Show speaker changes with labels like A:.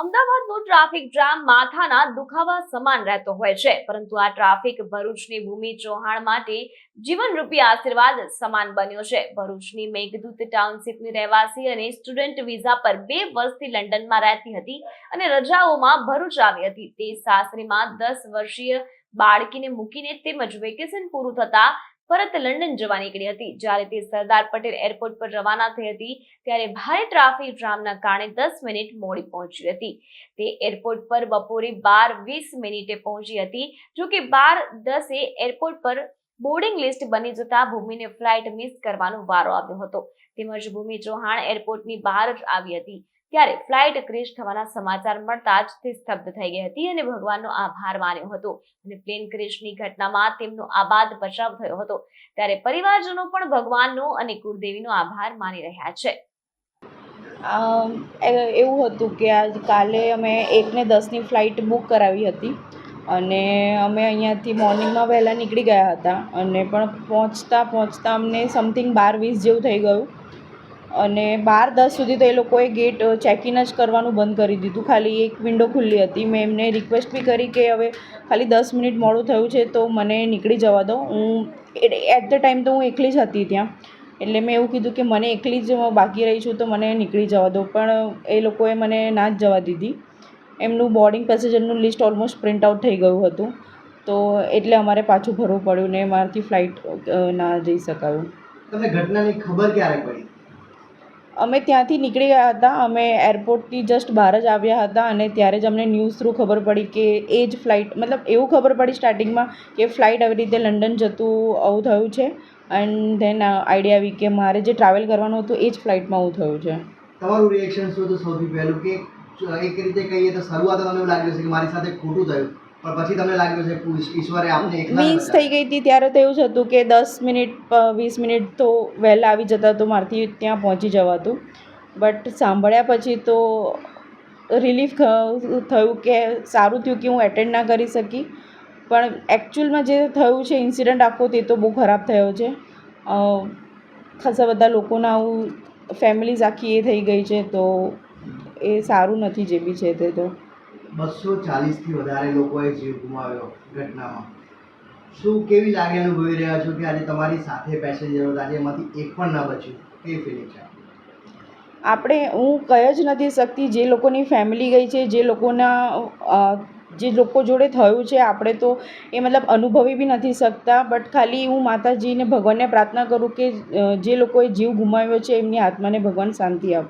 A: અમદાવાદનો traffic jam માથાના દુખાવા સમાન રહેતો હોય છે. પરંતુ આ ટ્રાફિક ભરૂચની ભૂમિ ચૌહાણ માટે જીવનરૂપી આશીર્વાદ સમાન બન્યો છે. ભરૂચની મેઘદૂત ટાઉનશીપની રહેવાસી અને સ્ટુડન્ટ વિઝા પર બે વર્ષથી લંડનમાં રહેતી હતી અને રજાઓમાં ભરૂચ આવી હતી. તે સાસરીમાં દસ વર્ષીય બાળકીને મૂકીને તેમજ વેકેશન પૂરું થતા પરત લંડન જવા નીકળી હતી. જ્યારે તે સરદાર પટેલ એરપોર્ટ પર રવાના થઈ હતી, ત્યારે ભારે ટ્રાફિક જામના કારણે દસ મિનિટ મોડી પહોંચી હતી. તે એરપોર્ટ પર બપોરે બાર વીસ મિનિટે પહોંચી હતી, જો કે બાર દસે એરપોર્ટ પર બોર્ડિંગ લિસ્ટ બની જતા ભૂમિને ફ્લાઇટ મિસ કરવાનો વારો આવ્યો હતો. તેમજ ભૂમિ ચૌહાણ એરપોર્ટની બહાર જ આવી હતી. ત્યારે ફ્લાઇટ ક્રેશ થવાના સમાચાર મળતા જ તે સ્તબ્ધ થઈ ગઈ હતી અને ભગવાનનો આભાર માન્યો હતો. અને પ્લેન ક્રેશની ઘટનામાં તેમનો આબાદ બચાવ થયો હતો. ત્યારે પરિવારજનો પણ ભગવાનનો અને કુળદેવીનો આભાર માની રહ્યા છે.
B: એવું હતું કે આજ કાલે અમે એકને દસની ફ્લાઇટ બુક કરાવી હતી. અને અમે અહીંયાથી મોર્નિંગમાં વહેલા નીકળી ગયા હતા. અને પણ પહોંચતા પહોંચતા અમને સમથિંગ બાર વીસ જેવું થઈ ગયું. અને બાર દસ સુધી તો એ લોકોએ ગેટ ચેક ઇન જ કરવાનું બંધ કરી દીધું. ખાલી એક વિન્ડો ખુલ્લી હતી. મેં એમને રિક્વેસ્ટ બી કરી કે હવે ખાલી દસ મિનિટ મોડું થયું છે તો મને નીકળી જવા દો. હું એટ ધ ટાઈમ તો હું એકલી જ હતી ત્યાં. એટલે મેં એવું કીધું કે મને એકલી જ બાકી રહી છું તો મને નીકળી જવા દો. પણ એ લોકોએ મને ના જ જવા દીધી. એમનું બોર્ડિંગ પેસેન્જરનું લિસ્ટ ઓલમોસ્ટ પ્રિન્ટ આઉટ થઈ ગયું હતું. તો એટલે અમારે પાછું ભરવું પડ્યું ને મારાથી ફ્લાઇટ ના જઈ શકાયું.
C: તમને ઘટનાની ખબર ક્યારે પડી?
B: અમે ત્યાંથી નીકળી ગયા હતા. અમે એરપોર્ટથી જસ્ટ બહાર જ આવ્યા હતા અને ત્યારે જ અમને ન્યૂઝ થ્રુ ખબર પડી કે એ જ ફ્લાઇટ મતલબ એવું ખબર પડી સ્ટાર્ટિંગમાં કે ફ્લાઇટ આવી રીતે લંડન જતું, આવું થયું છે. એન્ડ ધેન આઈડિયા આવી કે મારે જે ટ્રાવેલ કરવાનું હતું એ જ ફ્લાઇટમાં આવું થયું છે.
C: તમારું રિએક્શન શું હતું સૌથી પહેલું? કે એક રીતે કહીએ તો શરૂઆત તમને એવું લાગ્યું છે કે મારી સાથે ખોટું થયું. પણ પછી તમને લાગ્યું છે ઈશ્વરે આપને
B: મિસ થઈ ગઈ હતી ત્યારે તો એવું જ હતું કે દસ મિનિટ વીસ મિનિટ તો વહેલા આવી જતા તો મારથી ત્યાં પહોંચી જવાતું. બટ સાંભળ્યા પછી તો રિલીફ થયું કે સારું થયું કે હું એટેન્ડ ના કરી શકી. પણ એકચ્યુઅલમાં જે થયું છે ઇન્સિડન્ટ આખો તે તો બહુ ખરાબ થયો છે. ખાસા બધા લોકોના આવું ફેમિલીઝ આખી એ થઈ ગઈ છે તો એ સારું નથી જે બી છે તે તો.
C: બસો ચાલીસથી વધારે લોકોએ જીવ ગુમાવ્યો ઘટનામાં. શું કેવી લાગણી અનુભવી રહ્યા છો કે આજે તમારી સાથે પેસેન્જરો હતા? એમાંથી એક પણ ના બચ્યું. કેવી ફિલિંગ છે?
B: આપણે, હું કહી જ નથી શકતી જે લોકોની ફેમિલી ગઈ છે, જે લોકોના જે લોકો જોડે થયું છે, આપણે તો એ મતલબ અનુભવી બી નથી શકતા. બટ ખાલી હું માતાજીને ભગવાનને પ્રાર્થના કરું કે જે લોકોએ જીવ ગુમાવ્યો છે, એમની આત્માને ભગવાન શાંતિ આપે.